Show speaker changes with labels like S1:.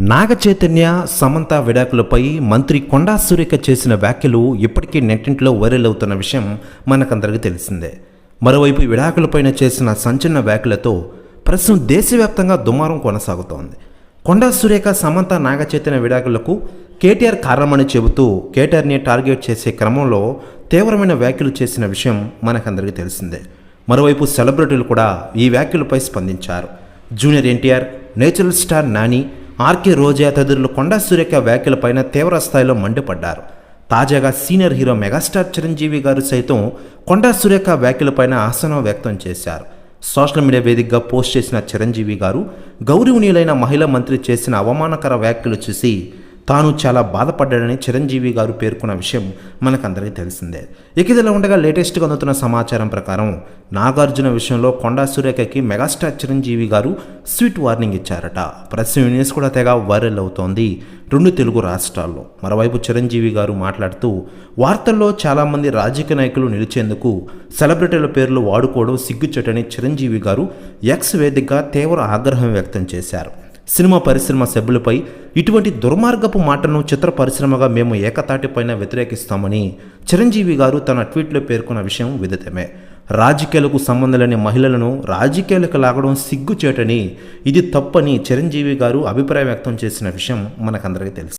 S1: నాగ చైతన్య సమంత విడాకులపై మంత్రి కొండా సురేఖ చేసిన వ్యాఖ్యలు ఇప్పటికీ నెట్టింట్లో వైరల్ అవుతున్న విషయం మనకందరికీ తెలిసిందే. మరోవైపు విడాకులపైన చేసిన సంచలన వ్యాఖ్యలతో ప్రస్తుతం దేశవ్యాప్తంగా దుమారం కొనసాగుతోంది. కొండా సురేఖ సమంత నాగ చైతన్య విడాకులకు కేటీఆర్ కారణమని చెబుతూ కేటీఆర్ని టార్గెట్ చేసే క్రమంలో తీవ్రమైన వ్యాఖ్యలు చేసిన విషయం మనకందరికీ తెలిసిందే. మరోవైపు సెలబ్రిటీలు కూడా ఈ వ్యాఖ్యలపై స్పందించారు. Junior NTR natural star Nani RK Roja తదితరులు కొండా సురేఖ వ్యాఖ్యలపైన తీవ్ర స్థాయిలో మండిపడ్డారు. తాజాగా సీనియర్ హీరో మెగాస్టార్ చిరంజీవి గారు సైతం కొండా సురేఖ వ్యాఖ్యలపైన ఆసనం వ్యక్తం చేశారు. సోషల్ మీడియా వేదికగా పోస్ట్ చేసిన చిరంజీవి గారు గౌరవనీయులైన మహిళా మంత్రి చేసిన అవమానకర వ్యాఖ్యలు చూసి తాను చాలా బాధపడ్డాడని చిరంజీవి గారు పేర్కొన్న విషయం మనకందరికీ తెలిసిందే. ఇక ఇదిలా ఉండగా లేటెస్ట్గా అందుతున్న సమాచారం ప్రకారం నాగార్జున విషయంలో కొండా సురేఖకి megastar Chiranjeevi garu sweet warning ఇచ్చారట. ప్రస్తుతం న్యూస్ కూడా తెగ వైరల్ అవుతోంది రెండు తెలుగు రాష్ట్రాల్లో. మరోవైపు చిరంజీవి గారు మాట్లాడుతూ వార్తల్లో చాలామంది రాజకీయ నాయకులు నిలిచేందుకు సెలబ్రిటీల పేర్లు వాడుకోవడం సిగ్గుచెట్టని చిరంజీవి గారు ఎక్స్ వేదికగా తీవ్ర ఆగ్రహం వ్యక్తం చేశారు. సినిమా పరిశ్రమ సభ్యులపై ఇటువంటి దుర్మార్గపు మాటను చిత్ర పరిశ్రమగా మేము ఏకతాటిపైన వ్యతిరేకిస్తామని చిరంజీవి గారు తన ట్వీట్లో పేర్కొన్న విషయం విదితమే. రాజకీయాలకు సంబంధం లేని మహిళలను రాజకీయాలకు లాగడం సిగ్గుచేటని ఇది తప్పని చిరంజీవి గారు అభిప్రాయం వ్యక్తం చేసిన విషయం మనకందరికీ తెలుసు.